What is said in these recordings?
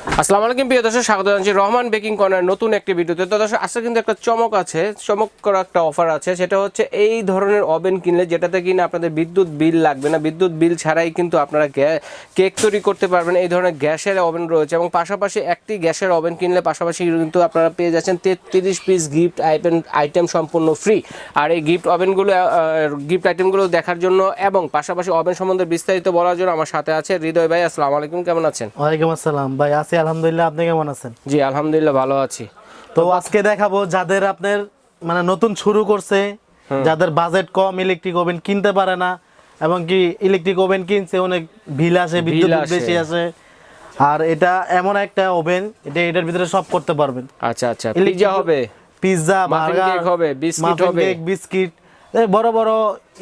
আসসালামু আলাইকুম, প্রিয় দর্শক, স্বাগত জানাচ্ছি রহমান বেকিং কর্নার নতুন একটি ভিডিওতে। তো দর্শক, আজকে কিন্তু একটা চমক আছে, চমক করা একটা অফার আছে, সেটা হচ্ছে এই ধরনের ওভেন কিনলে যেটাতে কিনা আপনাদের বিদ্যুৎ বিল লাগবে না। বিদ্যুৎ বিল ছাড়াই কিন্তু আপনারা কেক তৈরি করতে পারবেন, এই ধরনের গ্যাসের ওভেন রয়েছে এবং পাশাপাশি একটি গ্যাসের ওভেন কিনলে পাশাপাশি কিন্তু আপনারা পেয়ে যাচ্ছেন তেত্রিশ পিস গিফট আইটেম আইটেম সম্পূর্ণ ফ্রি। আর এই গিফট ওভেনগুলো গিফট আইটেমগুলো দেখার জন্য এবং পাশাপাশি ওভেন সম্বন্ধে বিস্তারিত বলার জন্য আমার সাথে আছে হৃদয় ভাই। আসসালামু আলাইকুম, কেমন আছেন? ওয়ালাইকুম আসসালাম। ভাই আছি আলহামদুলিল্লাহ। আপনি কেমন আছেন? জি আলহামদুলিল্লাহ ভালো আছি। তো আজকে দেখাবো যাদের আপনার মানে নতুন শুরু করছে যাদের বাজেট কম ইলেকট্রিক ওভেন কিনতে পারে না এবং কি ইলেকট্রিক ওভেন কিনছে অনেক বিল আসে বিদ্যুৎ বেশি আসে। আর এটা এমন একটা ওভেন এটা এটার ভিতরে সব করতে পারবেন। আচ্ছা আচ্ছা। পিজ্জা হবে। পিৎজা বার্গার হবে, বিস্কিট হবে। বিস্কিট বড় বড়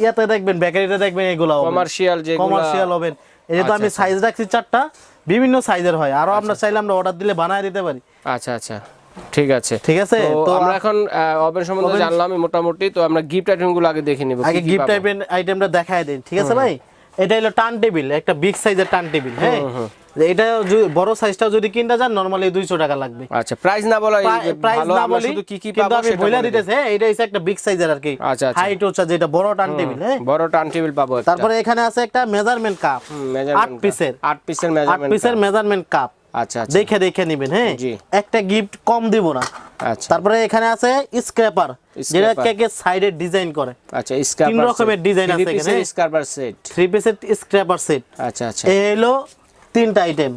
ইয়াতে দেখবেন বেকারিতে দেখবেন এগুলো কমার্শিয়াল যে কমার্শিয়াল ওভেন। এই যে তো আমি আচ্ছা, সাইজ রাখছি চারটা বিভিন্ন সাইজের হয়। আরও আমরা চাইলে আমরা অর্ডার দিলে বানায় দিতে পারি। আচ্ছা আচ্ছা। ঠিক আছে। ঠিক আছে তো আমরা এখন ওভেন সম্বন্ধে জানলাম মোটামুটি। তো আমরা গিফট আইটেমগুলো আগে দেখে নিব আগে গিফট আইটেমটা দেখায় দিন। ঠিক আছে ভাই? এটা হলো টান টেবিল একটা বিগ সাইজের টান টেবিল হ্যাঁ? এটা বড় সাইজটা যদি কিনতে যান নরমালি দুইশো টাকা লাগবে। আচ্ছা প্রাইস না বলা প্রাইস না বলি শুধু কি কি পাবো আমি বলে। দিতেছে হ্যাঁ এটা হচ্ছে একটা বিগ সাইজের আর কি। আচ্ছা, আচ্ছা। হাইট হচ্ছে যেটা বড় টান টেবিল হ্যাঁ? বড় টান টেবিল পাবো তারপরে এখানে আছে একটা মেজারমেন্ট কাপ measurement আট পিসের আট পিসের মেজারমেন্ট পিসের মেজারমেন্ট কাপ আচ্ছা আচ্ছা। দেখে দেখে নেবেন হ্যাঁ? একটা গিফট কম দিব না। আচ্ছা। তারপরে এখানে আছে স্ক্র্যাপার যেটা কে কেকের সাইডে ডিজাইন করে। আচ্ছা স্কার্পার তিন রকমের ডিজাইন আছে এখানে। স্কার্পার সেট থ্রি পিসের স্ক্র্যাপার সেট আচ্ছা আচ্ছা। এই হলো তিনটা আইটেম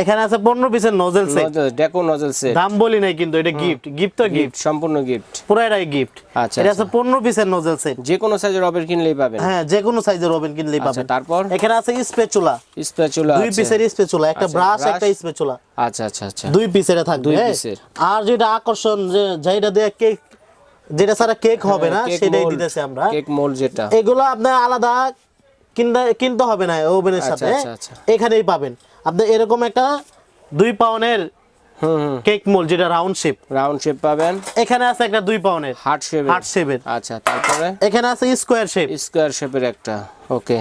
এখানে আছে পনেরো পিসের নজেল সেট ডেকো নজল সেট দাম বলি নাই কিন্তু এটা গিফট গিফট তো গিফট সম্পূর্ণ গিফট গিফট আচ্ছা, এটা আছে পনেরো পিসের নজেল সেট যে কোনো সাইজের ওভেন কিনলেই পাবেন। হ্যাঁ যে কোনো সাইজের ওভেন কিনলেই আচ্ছা পাবেন। তারপর? এখানে আছে স্প্যাচুলা দুই পিসের স্পেচুলা একটা আচ্ছা, ব্রাশ একটা স্পেচুলা আচ্ছা আচ্ছা আচ্ছা। দুই পিসের থাকবে দুই হ্যাঁ? পিসের। আর যেটা আকর্ষণ যে যেটা দিয়ে কেক যেটা ছাড়া কেক হবে না সেটাই দিতেছে আমরা। কেক মোল্ড যেটা। এগুলো আপনার আলাদা কিনতে কিনতে হবে না ওভেনের আচ্ছা, সাথে। আচ্ছা, আচ্ছা। এখানেই পাবেন। আপনি এরকম একটা দুই পাউনের কেক মোল যেটা রাউন্ড শেপ রাউন্ড শেপ পাবেন। এখানে আছে একটা দুই পাউনের। হার্ট শেপ হার্ট শেপের আচ্ছা তারপরে? এখানে আছে স্কোয়ার শেপ স্কোয়ার শেপের একটা। ওকে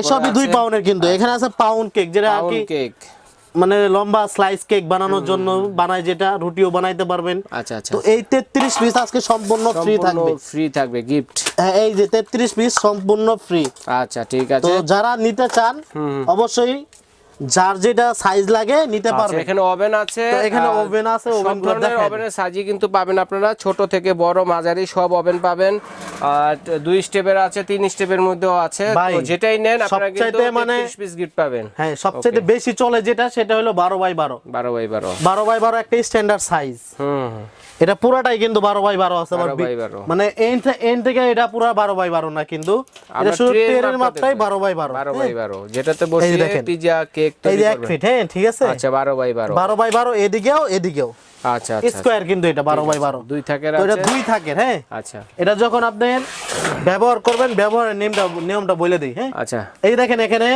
এসবই দুই পাউনের কিন্তু। এখানে আছে পাউন্ড কেক যেটা আর কি কেক মানে লম্বা স্লাইস কেক বানানোর জন্য বানায় যেটা রুটিও বানাইতে পারবেন। আচ্ছা আচ্ছা। তো এই তেত্রিশ পিস আজকে সম্পূর্ণ ফ্রি থাকবে। ফ্রি থাকবে গিফট হ্যাঁ, এই যে তেত্রিশ পিস সম্পূর্ণ ফ্রি আচ্ছা ঠিক আছে। তো আছে যারা নিতে চান অবশ্যই যার যেটা সাইজ লাগে নিতে আচ্ছা, পারবে। এখানে ওভেন আছে এখানে oven আছে, ধরনের ওভেনের সাইজই কিন্তু পাবেন আপনারা ছোট থেকে বড় মাঝারি সব ওভেন পাবেন। আর দুই স্টেপের আছে তিন স্টেপের মধ্যেও আছে। তো যেটাই নেন আপনারা কিন্তু মানে- 33 পিস গিফট পাবেন। হ্যাঁ সবচেয়ে বেশি চলে যেটা সেটা হলো বারো বাই বারো। 12 বাই 12 বারো বাই বারো একটা স্ট্যান্ডার্ড সাইজ হুম। এটা পুরাটাই কিন্তু বারো বাই বারো আছে আবার 12 বি- বাই 12 মানে এন থেকে এটা পুরো বারো বাই বারো না কিন্তু। এটা শুধু টেরের মাত্রাই বারো বাই বারো 12 বাই 12 যেটাতে বসিয়ে। পিজা কেক এই যে এক ফিট হ্যাঁ ঠিক আছে। আচ্ছা 12 বাই 12 বারো বাই বারো এদিকেও এদিকেও। আচ্ছা আচ্ছা স্কোয়ার কিন্তু এটা বারো বাই বারো। দুই থাকের তো এটা দুই থাকে হ্যাঁ। আচ্ছা। এটা যখন আপনি ব্যবহার করবেন ব্যবহারের নিয়মটা নিয়মটা বলে দিই হ্যাঁ। আচ্ছা। এই দেখেন এখানে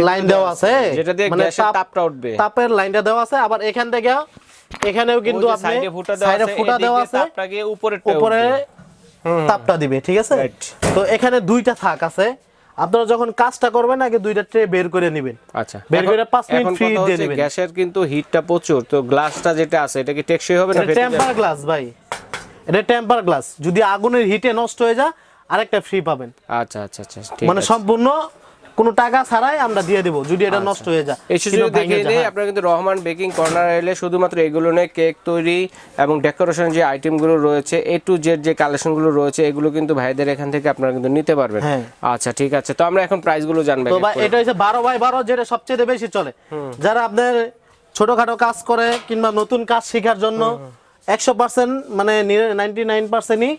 লাইন দেওয়া আছে। যেটা দিয়ে মানে তাপটা উঠবে। তাপের লাইনটা দেওয়া আছে। আবার এখান থেকে এখানেও কিন্তু আপনি সাইডে ফুটা দেওয়া আছে তাপটা উপরে উপরে তাপটা দিবে ঠিক আছে? তো এখানে দুইটা থাক আছে। আপনারা যখন কাজটা করবেন আগে দুইটা ট্রে বের করে নেবেন। আচ্ছা। বের করে এখন- পাঁচ মিনিট এখন free কথা দিয়ে দিবেন। গ্যাসের কিন্তু হিটটা প্রচুর তো গ্লাসটা যেটা আছে এটা কি টেকসই হবে না? টেম্পার গ্লাস ভাই। এটা টেম্পার গ্লাস যদি আগুনের হিটে নষ্ট হয়ে যায় আরেকটা ফ্রি পাবেন। আচ্ছা আচ্ছা আচ্ছা ঠিক মানে সম্পূর্ণ কোনো টাকা ছাড়াই আমরা দিয়ে দেবো যদি এটা নষ্ট হয়ে যায়। এই সুযোগ দিই হ্যাঁ। আপনারা কিন্তু রহমান বেকিং কর্নার এলে শুধুমাত্র এগুলো নিয়ে কেক তৈরি এবং ডেকোরেশন যে আইটেমগুলো রয়েছে এ টু জেড যে কালেকশনগুলো রয়েছে এগুলো কিন্তু ভাইদের এখান থেকে আপনারা কিন্তু নিতে পারবেন। হ্যাঁ। আচ্ছা ঠিক আছে। তো আমরা এখন প্রাইসগুলো জানব তো এটা হচ্ছে বারো বাই বারো যেটা সবচেয়ে বেশি চলে। যারা আপনার ছোটখাটো কাজ করে কিংবা নতুন কাজ শেখার জন্য একশো পার্সেন্ট মানে নাইনটি নাইন পার্সেন্টই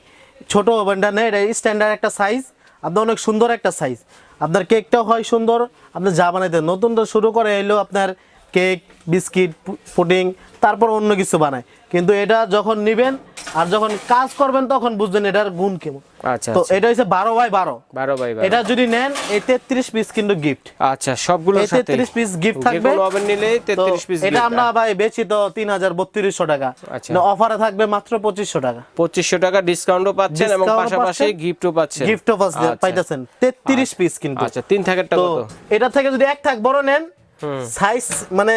ছোট ওভেনটা নেয়। এটা স্ট্যান্ডার্ড একটা সাইজ আপনার অনেক সুন্দর একটা সাইজ আপনার কেকটাও হয় সুন্দর, আপনি যা বানাইতে নতুন তো শুরু করে এলো আপনার কেক বিস্কিট পুডিং তারপর অন্য কিছু বানায়। কিন্তু এটা যখন নিবেন আর যখন কাজ করবেন তখন বুঝবেন এটার গুণ কেমন। আচ্ছা তো আচ্ছা। এটা হচ্ছে বারো বাই বারো। বারো বাই এটা যদি নেন এই তেত্রিশ পিস কিন্তু গিফট আচ্ছা 33 piece gift যে থাকবে। কোনো ওভেন নিলেই তো 33 পিস এটা আমরা ভাই বেচি তো তিন হাজার বত্রিশশো টাকা। আচ্ছা। অফারে থাকবে মাত্র পঁচিশশো টাকা। পঁচিশশো টাকা ডিসকাউন্টও পাচ্ছেন এবং পাশাপাশি পাচ্ছেন, গিফটও পাচ্ছেন। গিফটও আচ্ছা। পাইতেছেন। তেত্রিশ পিস কিন্তু। আচ্ছা তিন থাকেরটা তো এটা থেকে যদি এক থাক বড় নেন সাইজ মানে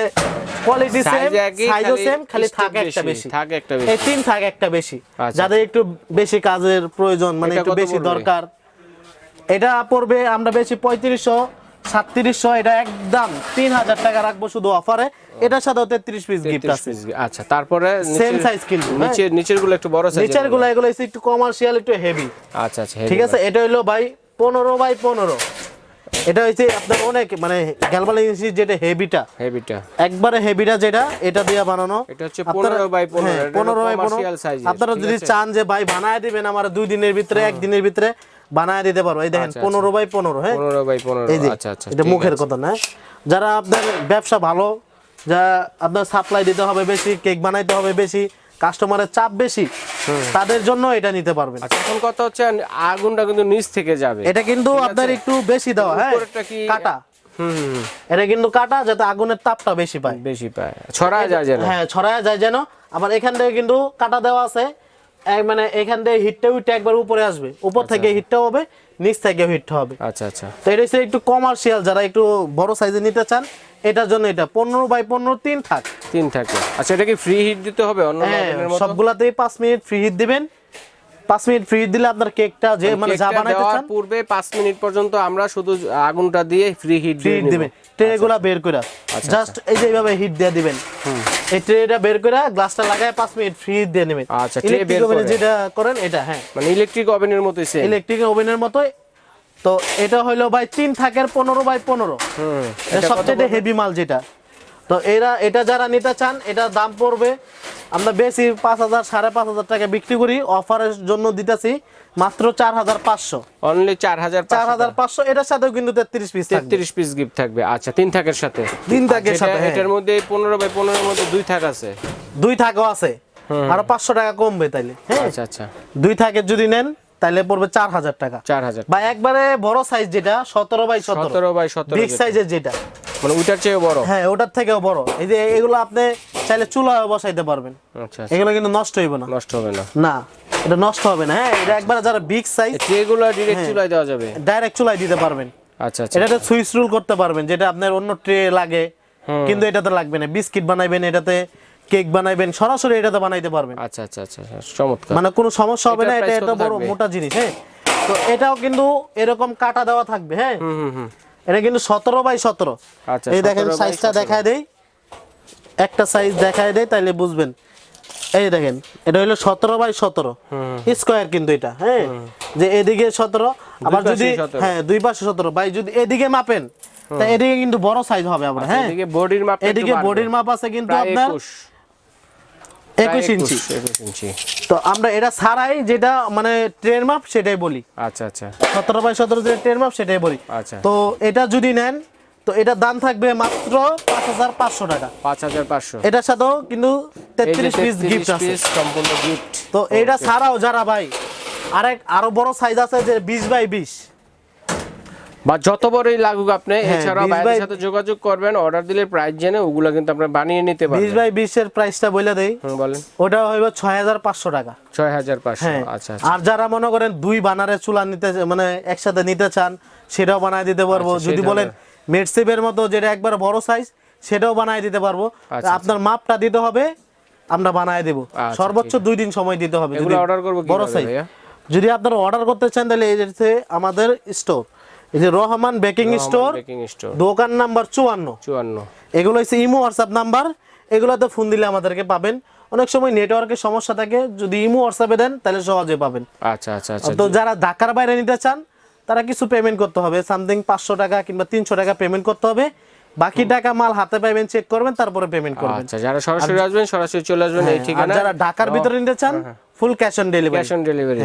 কোয়ালিটি সেম সাইজও সেম খালি থাকে একটা বেশি, থাকে একটা বেশি। এই তিন থাকে একটা বেশি। যাদের একটু বেশি কাজের প্রয়োজন মানে একটু বেশি দরকার এটা পড়বে আমরা বেশি পঁয়ত্রিশশো সাতত্রিশশো এটা একদম তিন হাজার টাকা রাখব শুধু অফারে এটার সাথেও তেত্রিশ পিস গিফট আছে। আচ্ছা তারপরে নিচের- size কিন্তু। নিচের নিচেরগুলো একটু বড় সাইজ নিচেরগুলো এগুলো একটু কমার্শিয়াল একটু হেভি আচ্ছা আচ্ছা ঠিক আছে এটা হলো ভাই পনেরো বাই পনেরো। এটা হচ্ছে আপনার অনেক মানে গ্যালবালিং যেটা হেভিটা। হেভিটা। একবারে হেভিটা যেটা এটা দিয়ে বানানো। এটা হচ্ছে 15 by 15, হ্যাঁ, এটা হলো 15 বাই 15 size এর, আপনারা যদি চান যে ভাই বানায় দিবেন আমার দুই দিনের ভিতরে একদিনের ভিতরে বানায় দিতে পারব এই দেখেন আচ্ছা, পনেরো বাই পনেরো হ্যাঁ? 15 বাই 15 আচ্ছা আচ্ছা এটা মুখের কথা না যারা আপনার ব্যবসা ভালো যা আপনার সাপ্লাই দিতে হবে বেশি কেক বানাইতে হবে বেশি কাস্টমারের চাপ বেশি তাদের জন্য এটা নিতে পারবেন। আচ্ছা এখন কথা হচ্ছে আগুনটা কিন্তু নিচ থেকে যাবে। এটা কিন্তু আপনার একটু বেশি দেওয়া হ্যাঁ? কাটা। এটা কিন্তু কাটা যাতে আগুনের তাপটা বেশি পায়। বেশি পায়। যায় যেন। হ্যাঁ ছড়ায় যায় যেন। আবার এখান থেকে কিন্তু কাটা দেওয়া আছে। মানে এখান থেকে হিটটা উঠে একবার উপরে আসবে। উপর থেকে হিটটা হবে নিচ থেকে হিটটা হবে। আচ্ছা আচ্ছা। তো এটা হচ্ছে একটু কমার্শিয়াল যারা একটু বড় সাইজে নিতে চান এটার জন্য এটা পনেরো বাই পনেরো তিন থাক। তিন থাকে আচ্ছা এটা কি ফ্রি হিট দিতে হবে অন্য হ্যাঁ মতো? সবগুলাতেই পাঁচ মিনিট ফ্রি হিট দিবেন। পাঁচ মিনিট ফ্রি দিলে আপনার কেকটা যে মানে যা বানাইতে চান পূর্বে পাঁচ মিনিট পর্যন্ত আমরা শুধু আগুনটা দিয়ে ফ্রি হিট দিবেন। ট্রেগুলা বের করে জাস্ট এই যে এইভাবে হিট দিয়ে দিবেন। এই ট্রেটা বের করে গ্লাসটা লাগায় পাঁচ মিনিট ফ্রি দিয়ে নেবেন। আচ্ছা, বের করে। যেটা করেন এটা হ্যাঁ। মানে ইলেকট্রিক ওভেনের মতোই সেম ইলেকট্রিক ওভেনের মতোই তো এটা হইল ভাই তিন থাকের পনেরো বাই পনেরো। সবচেয়ে হেভি মাল যেটা। তো এরা এটা যারা নিতে চান এটা দাম পড়বে। আমরা বেশি পাঁচ হাজার সাড়ে পাঁচ হাজার টাকা বিক্রি করি অফারের জন্য দিতেছি মাত্র চার হাজার পাঁচশো। অনলি চার হাজার চার হাজার পাঁচশো এটার সাথেও কিন্তু তেত্রিশ পিস তেত্রিশ পিস গিফট থাকবে। আচ্ছা তিন থাকের সাথে। তিন থাকের সাথে, হ্যাঁ। এটার মধ্যে পনেরো বাই পনেরোর মধ্যে দুই থাক আছে। দুই থাকও আছে। আরও পাঁচশো টাকা কমবে তাইলে হ্যাঁ। আচ্ছা আচ্ছা। দুই থাকের যদি নেন তাইলে পড়বে চার হাজার টাকা। চার হাজার বা একবারে বড় সাইজ যেটা সতেরো বাই সতেরো। বাই সতেরো বিগ সাইজের যেটা। মানে চেয়ে বড়? হ্যাঁ ওটার থেকেও বড়। এই যে এগুলো আপনি চাইলে চুলায় বসাইতে পারবেন। আচ্ছা এগুলো কিন্তু নষ্ট হইব না। নষ্ট হবে না। না এটা নষ্ট হবে না। হ্যাঁ এটা একবার যারা বিগ সাইজ ডিরেক্ট চুলায় দেওয়া যাবে? ডাইরেক্ট চুলায় দিতে পারবেন। আচ্ছা আচ্ছা। এটাতে সুইচ রুল করতে পারবেন যেটা আপনার অন্য ট্রে লাগে। কিন্তু এটাতে লাগবে না। বিস্কিট বানাইবেন এটাতে। কেক বানাইবেন সরাসরি এটাতে বানাইতে পারবেন। আচ্ছা আচ্ছা আচ্ছা আচ্ছা, চমৎকার। মানে কোনো সমস্যা হবে না এটা এটা বড় মোটা জিনিস হ্যাঁ? তো এটাও কিন্তু এরকম কাটা দেওয়া থাকবে হ্যাঁ? হুম হুম হুম। এটা কিন্তু সতেরো বাই সতেরো। আচ্ছা, এই দেখেন সাইজটা দেখায় দেই। একটা সাইজ দেখায় দেই তাইলে বুঝবেন। এই দেখেন এটা হলো সতেরো বাই সতেরো। স্কোয়ার কিন্তু এটা হ্যাঁ? যে এদিকে সতেরো আবার যদি হ্যাঁ দুই পাশে সতেরো। বাই যদি এদিকে মাপেন তা এদিকে কিন্তু বড় সাইজ হবে আমরা হ্যাঁ? এদিকে বডির মাপ এদিকে বডির মাপ আছে কিন্তু আপনার একুশ ইঞ্চি। ইঞ্চি। তো আমরা এটা ছাড়াই যেটা মানে ট্রেন মাপ সেটাই বলি। আচ্ছা আচ্ছা। সতেরো বাই সতেরো যে ট্রেন মাপ সেটাই বলি। আচ্ছা। তো এটা যদি নেন তো এটার দাম থাকবে মাত্র পাঁচ হাজার পাঁচশো টাকা। পাঁচ হাজার পাঁচশো। এটার সাথেও কিন্তু তেত্রিশ পিস গিফট আছে। সম্পূর্ণ গিফট তো এটা ছাড়াও যারা ভাই আরেক আরও বড় সাইজ আছে যে বিশ বাই বিশ। বা যত বড়ই লাগুক আপনি হ্যাঁ, এছাড়াও বাইরের সাথে যোগাযোগ করবেন অর্ডার দিলে প্রাইস জেনে ওগুলো কিন্তু আপনারা বানিয়ে নিতে পারবেন। বাই বিশের প্রাইসটা বলে দেই। বলেন। ওটা হইব ছয় হাজার পাঁচশো টাকা। ছয় হাজার পাঁচশো হ্যাঁ। আচ্ছা আচ্ছা। আর যারা মনে করেন দুই বানারের চুলা নিতে মানে একসাথে নিতে চান সেটাও বানায় দিতে পারব। আচ্ছা, যদি বলেন মেডসেপের মতো যেটা একবার বড় সাইজ সেটাও বানায় দিতে পারব। আচ্ছা, আপনার মাপটা দিতে হবে আমরা বানায় দেবো। আচ্ছা, সর্বোচ্চ দুই দিন সময় দিতে হবে। যদি অর্ডার করব বড় সাইজ যদি আপনারা অর্ডার করতে চান তাহলে এই আমাদের স্টোর এই যে রহমান বেকিং স্টোর দোকান নাম্বার চুয়ান্ন। চুয়ান্ন। এগুলো হচ্ছে ইমো হোয়াটসঅ্যাপ নাম্বার। এগুলোতে ফোন দিলে আমাদেরকে পাবেন। অনেক সময় নেটওয়ার্কের সমস্যা থাকে যদি ইমো হোয়াটসঅ্যাপে দেন তাহলে সহজে পাবেন। আচ্ছা আচ্ছা আচ্ছা তো যারা ঢাকার বাইরে নিতে চান তারা কিছু পেমেন্ট করতে হবে। সামথিং পাঁচশো টাকা কিংবা তিনশো টাকা পেমেন্ট করতে হবে। বাকি টাকা মাল হাতে পাইবেন চেক করবেন তারপরে পেমেন্ট করবেন। আচ্ছা যারা সরাসরি আসবেন সরাসরি চলে আসবেন এই আর ঠিকানা। যারা ঢাকার ভিতরে নিতে চান full cash on delivery cash on delivery.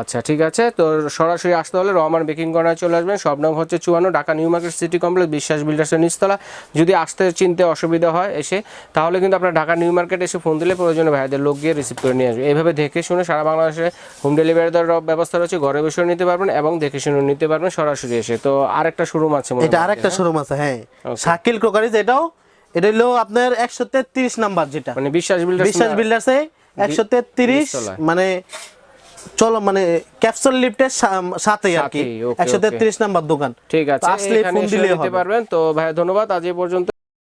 আচ্ছা ঠিক আছে। তো সরাসরি আসতে হলে রহমান বেকিং কর্নার চলে আসবেন। সব নাম হচ্ছে চুয়ান্ন Dhaka New Market City Complex Biswas বিল্ডার্সের নিচতলা। যদি আসতে চিনতে অসুবিধা হয় এসে তাহলে কিন্তু আপনার ঢাকা নিউ মার্কেট এসে ফোন দিলে প্রয়োজনে ভাইদের লোক গিয়ে রিসিভ করে নিয়ে আসবে। এইভাবে দেখে শুনে সারা বাংলাদেশে হোম ডেলিভারি দেওয়ার ব্যবস্থা রয়েছে। ঘরে বসে নিতে পারবেন এবং দেখে শুনে নিতে পারবেন সরাসরি এসে। তো আরেকটা শোরুম আছে মনে এটা আরেকটা শোরুম আছে হ্যাঁ। শাকিল ক্রোকারিজ এটাও এটা হলো আপনার একশো তেত্রিশ নাম্বার যেটা। মানে বিশ্বাস বিল্ডার্স বিশ্বাস বিল্ডার্সে একশো তেত্রিশ মানে চলো মানে ক্যাপসুল লিফটের সাথে আর কি। একশো তেত্রিশ নাম্বার দোকান। ঠিক আছে আসলে ফোন দিলে পারবেন। তো ভাই ধন্যবাদ। আজ এই পর্যন্ত